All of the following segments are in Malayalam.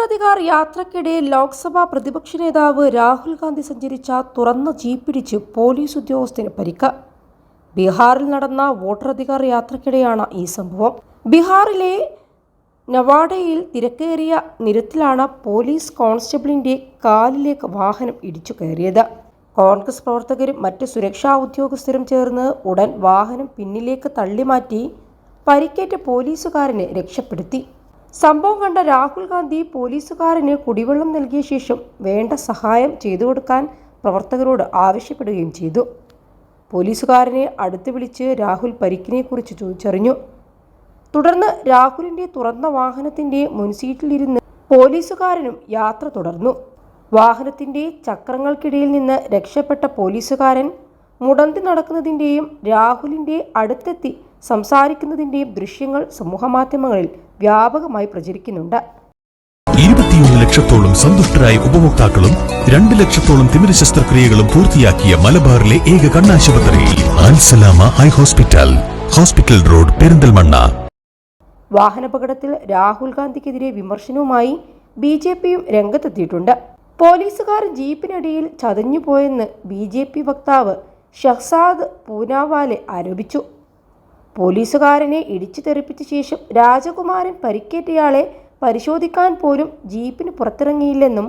വോട്ടറധികാർ യാത്രക്കിടെ ലോക്സഭാ പ്രതിപക്ഷ നേതാവ് രാഹുൽ ഗാന്ധി സഞ്ചരിച്ച തുറന്ന ജീപ്പിടിച്ച് പോലീസ് ഉദ്യോഗസ്ഥന് പരിക്ക്. ബീഹാറിൽ നടന്ന വോട്ടറധികാർ യാത്രക്കിടെയാണ് ഈ സംഭവം. ബീഹാറിലെ നവാഡയിൽ തിരക്കേറിയ നിരത്തിലാണ് പോലീസ് കോൺസ്റ്റബിളിന്റെ കാലിലേക്ക് വാഹനം ഇടിച്ചു കയറിയത്. കോൺഗ്രസ് പ്രവർത്തകരും മറ്റ് സുരക്ഷാ ഉദ്യോഗസ്ഥരും ചേർന്ന് ഉടൻ വാഹനം പിന്നിലേക്ക് തള്ളിമാറ്റി പരിക്കേറ്റ പോലീസുകാരനെ രക്ഷപ്പെടുത്തി. സംഭവം കണ്ട രാഹുൽ ഗാന്ധി പോലീസുകാരന് കുടിവെള്ളം നൽകിയ ശേഷം വേണ്ട സഹായം ചെയ്തു കൊടുക്കാൻ പ്രവർത്തകരോട് ആവശ്യപ്പെടുകയും ചെയ്തു. പോലീസുകാരനെ അടുത്ത് വിളിച്ച് രാഹുൽ പരിക്കിനെക്കുറിച്ച് ചോദിച്ചറിഞ്ഞു. തുടർന്ന് രാഹുലിന്റെ തുറന്ന വാഹനത്തിന്റെ മുൻസീറ്റിലിരുന്ന് പോലീസുകാരനും യാത്ര തുടർന്നു. വാഹനത്തിന്റെ ചക്രങ്ങൾക്കിടയിൽ നിന്ന് രക്ഷപ്പെട്ട പോലീസുകാരൻ മുടന്തി നടക്കുന്നതിന്റെയും രാഹുലിന്റെ അടുത്തെത്തി സംസാരിക്കുന്നതിന്റെയും ദൃശ്യങ്ങൾ സമൂഹമാധ്യമങ്ങളിൽ വ്യാപകമായി പ്രചരിക്കുന്നുണ്ട്. ഇരുപത്തിയൊന്ന് ലക്ഷത്തോളം സന്തുഷ്ടരായ ഉപഭോക്താക്കളും രണ്ട് ലക്ഷത്തോളം തിമിര ശസ്ത്രക്രിയകളും പൂർത്തിയാക്കിയ മലബാറിലെ ഏക കണ്ണാശുപത്രി Al Salama eye hospital hospital road Perinthalmanna. വാഹനാപകടത്തിൽ രാഹുൽ ഗാന്ധിക്കെതിരെ വിമർശനവുമായി ബി ജെ പിയും രംഗത്തെത്തിയിട്ടുണ്ട്. പോലീസുകാർ ജീപ്പിനടിയിൽ ചതഞ്ഞുപോയെന്ന് ബി ജെ പി വക്താവ് ഷഹ്സാദ് പൂനാവാലെ ആരോപിച്ചു. പോലീസുകാരനെ ഇടിച്ചു തെറിപ്പിച്ച ശേഷം രാജകുമാരൻ പരിക്കേറ്റയാളെ പരിശോധിക്കാൻ പോലും ജീപ്പിന് പുറത്തിറങ്ങിയില്ലെന്നും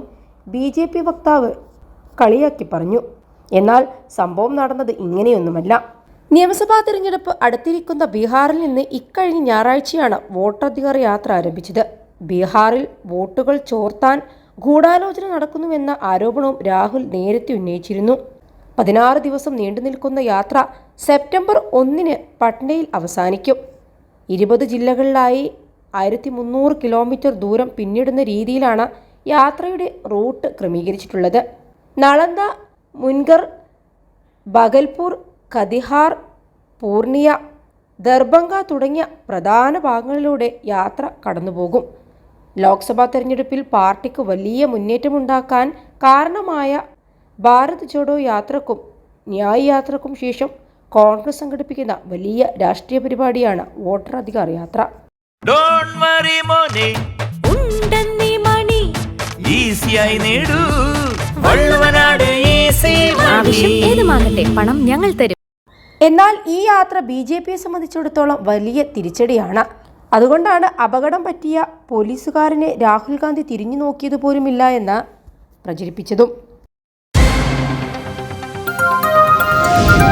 ബി ജെ പി വക്താവ് കളിയാക്കി പറഞ്ഞു. എന്നാൽ സംഭവം നടന്നത് ഇങ്ങനെയൊന്നുമല്ല. നിയമസഭാ തിരഞ്ഞെടുപ്പ് അടുത്തിരിക്കുന്ന ബീഹാറിൽ നിന്ന് ഇക്കഴിഞ്ഞ ഞായറാഴ്ചയാണ് വോട്ടധികാര യാത്ര ആരംഭിച്ചത്. ബീഹാറിൽ വോട്ടുകൾ ചോർത്താൻ ഗൂഢാലോചന നടക്കുന്നുവെന്ന ആരോപണവും രാഹുൽ നേരത്തെ ഉന്നയിച്ചിരുന്നു. പതിനാറ് ദിവസം നീണ്ടു നിൽക്കുന്ന യാത്ര സെപ്റ്റംബർ ഒന്നിന് പട്നയിൽ അവസാനിക്കും. ഇരുപത് ജില്ലകളിലായി ആയിരത്തി മുന്നൂറ് കിലോമീറ്റർ ദൂരം പിന്നിടുന്ന രീതിയിലാണ് യാത്രയുടെ റൂട്ട് ക്രമീകരിച്ചിട്ടുള്ളത്. നളന്ദ മുൻഗർ ബഗൽപൂർ കതിഹാർ പൂർണിയ ദർഭംഗ തുടങ്ങിയ പ്രധാന ഭാഗങ്ങളിലൂടെ യാത്ര കടന്നുപോകും. ലോക്സഭാ തെരഞ്ഞെടുപ്പിൽ പാർട്ടിക്ക് വലിയ മുന്നേറ്റമുണ്ടാക്കാൻ കാരണമായ ഭാരത് ജോഡോ യാത്രക്കും ന്യായ് യാത്രക്കും ശേഷം കോൺഗ്രസ് സംഘടിപ്പിക്കുന്ന വലിയ രാഷ്ട്രീയ പരിപാടിയാണ് വോട്ടർ അധികാർ യാത്ര. ഏതുമാകട്ടെ പണം ഞങ്ങൾ തരും. എന്നാൽ ഈ യാത്ര ബി ജെ പിയെ സംബന്ധിച്ചിടത്തോളം വലിയ തിരിച്ചടിയാണ്. അതുകൊണ്ടാണ് അപകടം പറ്റിയ പോലീസുകാരനെ രാഹുൽ ഗാന്ധി തിരിഞ്ഞു നോക്കിയത് പോലുമില്ല എന്ന് പ്രചരിപ്പിച്ചതും. Thank you.